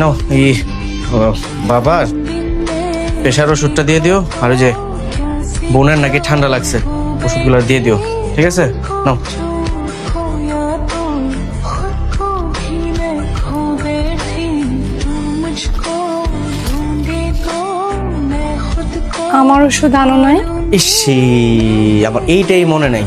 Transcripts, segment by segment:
নাও এই বাবার প্রেশার ওষুধটা দিয়ে দিও আর যে বোনের নাকি ঠান্ডা লাগছে ওষুধগুলো দিয়ে দিও ঠিক আছে? নাও। আমার ওষুধ আনো নাই। ইস আবার এইটাই মনে নাই।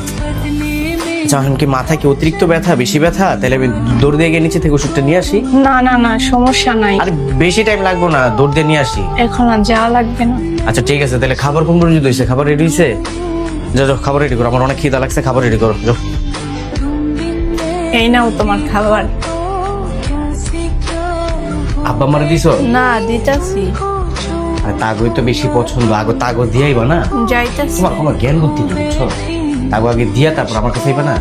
আচ্ছা কি মাথা কি অতিরিক্ত ব্যথা বেশি ব্যথা? তাহলে আমি দৌড় দিয়ে গিয়ে নিচে থেকে ওষুধটা নিয়ে আসি? না না না সমস্যা নাই। আর বেশি টাইম লাগবে না দৌড় দিয়ে নিয়ে আসি। এখন আর যা লাগবে না। আচ্ছা ঠিক আছে তাহলে খাবার কোন পর্যন্ত হয়েছে খাবার রেডি হয়েছে যা যাও খাবার রেডি করো। আমার অনেক খিদা লাগছে খাবার রেডি করো। যাও। এই নাও তোমার খাবার। আব্বা মারা দিছো? না দিতাছি। তাগই তো বেশি পছন্দ। আগো তাগো দিয়াইবা না? যাইতাছি। তোমার কোনো জ্ঞান বুদ্ধি বুঝছ? তাকে আগে দিয়া তারপর আমার কাছে না?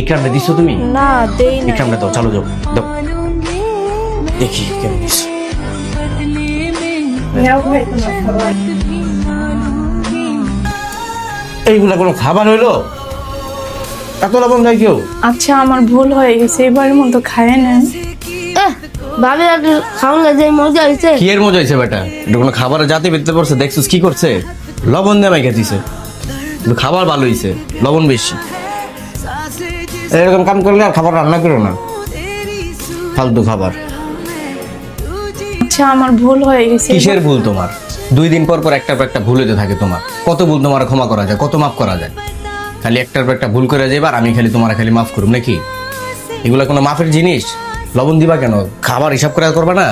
ইকরামটা দিছো তুমি? না দেই না ইকরামটা দাও চলো যাও দাও দেখি কেমন দিছো। নাও ভাই তোমার এইগুলা কোন খাবার হইল? এত লবণ খাই কেউ? আচ্ছা আমার ভুল হয়ে গেছে এবারে মন তো খায় না। ভাবে খাওয়া না যে মজা হয়েছে কি এর মজা হয়েছে বেটা? এটা কোন খাবারে জাতি বিতে পড়ছে দেখছিস কি করছে? লবণ দিয়ে মাইকা দিছে। কিন্তু খাবার ভালো হয়েছে লবণ বেশি। এরকম কাম করলে আর খাবার রান্না করো না। ফালতু খাবার। আচ্ছা আমার ভুল হয়ে গেছে। কিসের ভুল তোমার? দুই দিন পর পর একটার পর একটা ভুল হতে থাকে তোমার। কত ভুল তোমার ক্ষমা করা যায় কত মাফ করা যায়। খালি একটার পর একটা ভুল করে যাইবার আমি খালি তোমার খালি মাফ করুম নাকি? এগুলো কোনো মাফের জিনিস? লবণ দিবা কেন? খাবার হিসাব করে করবা না?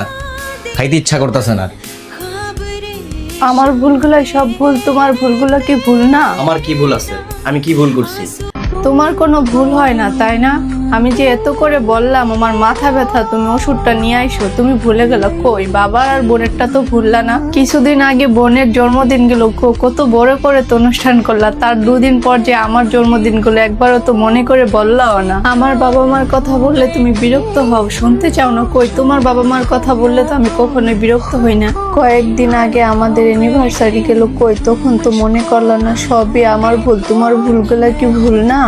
খাইতে ইচ্ছা করতেছে না আমার ভুলগুলো সব ভুল তোমার ভুলগুলো কি ভুল না? আমার কি ভুল আছে? আমি কি ভুল করছি? তোমার কোনো ভুল হয় না তাই না? আমি যে এত করে বললাম, আমার মাথা ব্যথা, তুমি ওষুধটা নিয়ে আইসো, তুমি ভুলে গেল কই? বাবার আর বোনেরটা তো ভুললা না। কিছুদিন আগে বোনের জন্মদিন গেল কত বড় করে তো অনুষ্ঠান করলা। তার দুদিন পর যে আমার জন্মদিনগুলো একবারও তো মনে করে বললাও না। আমার বাবা মার কথা বললে তুমি বিরক্ত হও, শুনতে চাও না কই? তোমার বাবা মার কথা বললে তো আমি কখনোই বিরক্ত হই না। কয়েকদিন আগে আমাদের অ্যানিভার্সারি গেল কই? তখন তো মনে করলা না, সবই আমার ভুল, তোমার ভুলগুলা কি ভুল না?